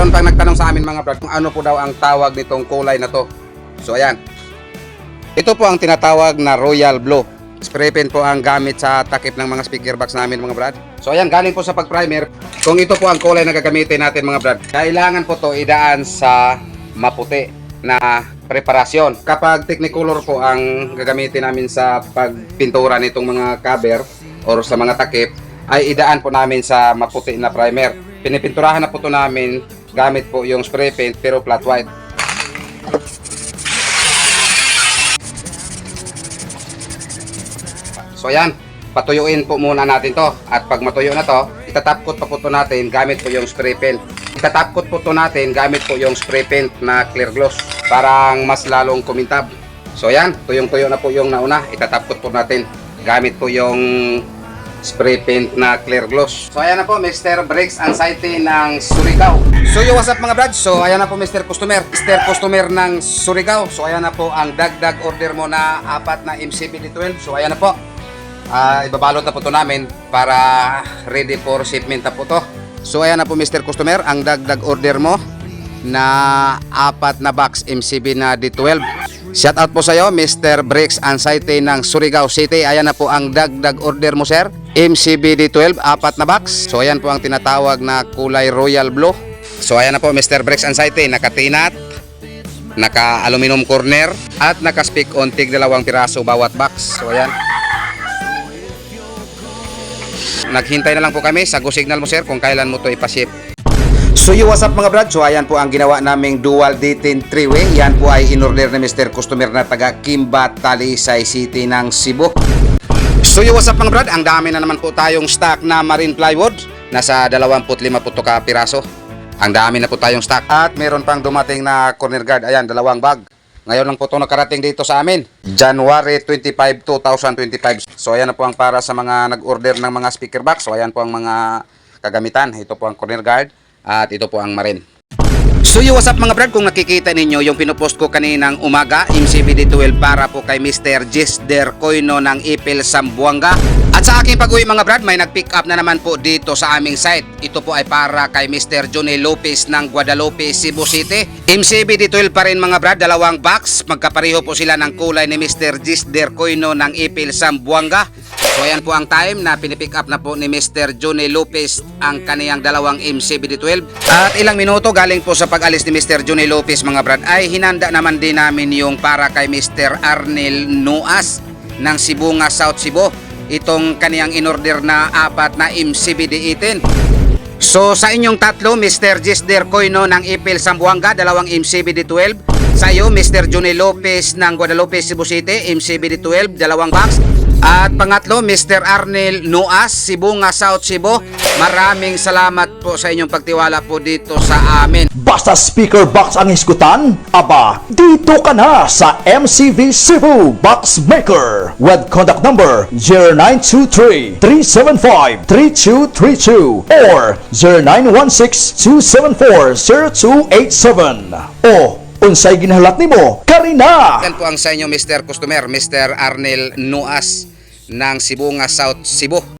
Mayroon pang nagtanong sa amin mga brad kung ano po daw ang tawag nitong kulay na to. So ayan. Ito po ang tinatawag na Royal Blue. Spray po ang gamit sa takip ng mga speaker box namin mga brad. So ayan, galing po sa pag-primer. Kung ito po ang kulay na gagamitin natin mga brad, kailangan po to idaan sa maputi na preparasyon. Kapag Technicolor po ang gagamitin namin sa pagpintura nitong mga cover or sa mga takip, ay idaan po namin sa maputi na primer. Pinipinturahan na po to namin gamit po yung spray paint pero flat white. So ayan, patuyuin po muna natin to. At pag matuyo na to, itatapkot pa po to natin gamit po yung spray paint. Itatapkot po to natin gamit po yung spray paint na clear gloss. Parang mas lalong kumintab. So ayan, tuyong-tuyo na po yung nauna. Itatapkot po natin gamit po yung spray paint na clear gloss. So ayan na po, Mr. Brakes Anxiety ng Surigao. So yo, what's up mga brad? So ayan na po Mr. Customer. Mr. Customer ng Surigao. So ayan na po ang dagdag order mo na apat na MCBD12. So ayan na po. Ah, ibabalot na po to namin para ready for shipment na po to. So ayan na po Mr. Customer, ang dagdag order mo na apat na box MCB na D12. Shout out po sa iyo Mr. Bricks Anxiety ng Surigao City. Ayan na po ang dagdag order mo sir. MCB D12, apat na box. So ayan po ang tinatawag na kulay royal blue. So ayan na po Mr. Bricks Anxiety, nakatinat, naka aluminum corner at naka speak on tig dalawang piraso bawat box. So ayan. Naghintay na lang po kami sa go signal mo sir kung kailan mo to ipaship. So yo, what's up mga brad? So ayan po ang ginawa naming dual D10 three-way. Yan po ay in-order na Mr. Customer na taga Kimba, Talisay City ng Cebu. So yo, what's up mga brad? Ang dami na naman po tayong stock na marine plywood. Nasa 25 po to ka piraso. Ang dami na po tayong stock. At meron pang dumating na corner guard. Ayan, dalawang bag. Ngayon lang po ito nakarating dito sa amin. January 25, 2025. So ayan na po ang para sa mga nag-order ng mga speaker box. So ayan po ang mga kagamitan. Ito po ang corner guard at ito po ang marin. So yo, what's up mga brad? Kung nakikita ninyo yung pinupost ko kaninang umaga, MCBD12 para po kay Mr. Gisder Coino ng Ipil Sambuanga. At sa aking pag-uwi mga brad, may nag-pick up na naman po dito sa aming site. Ito po ay para kay Mr. Johnny Lopez ng Guadalupe, Cebu City. MCBD12 pa rin mga brad, dalawang box. Magkapareho po sila ng kulay ni Mr. Gisder Coino ng Ipil Sambuanga. So ayan po ang time na pinipick up na po ni Mr. Johnny Lopez ang kaniyang dalawang MCBD12. At ilang minuto galing po sa pag-alis ni Mr. Johnny Lopez mga brad ay hinanda naman din namin yung para kay Mr. Arnel Nuas ng Sibunga South Cebu. Itong kaniyang inorder na apat na MCBD18. So sa inyong tatlo, Mr. Gisder Coino ng Ipil Sambuanga, dalawang MCBD12. Sa iyo, Mr. Johnny Lopez ng Guadalupe, Cebu City, MCBD12, dalawang box. At pangatlo, Mr. Arnel Nuas, Sibunga, South Cebu. Maraming salamat po sa inyong pagtiwala po dito sa amin. Basta speaker box ang iskutan, aba, dito ka na sa MCV Cebu Box Maker with contact number 0923-375-3232 or 0916-274-0287 o unsay ginahalat nimo karina Yan po ang sa inyo, Mr. Customer, Mr. Arnel Nuas ng Sibunga, South Cebu.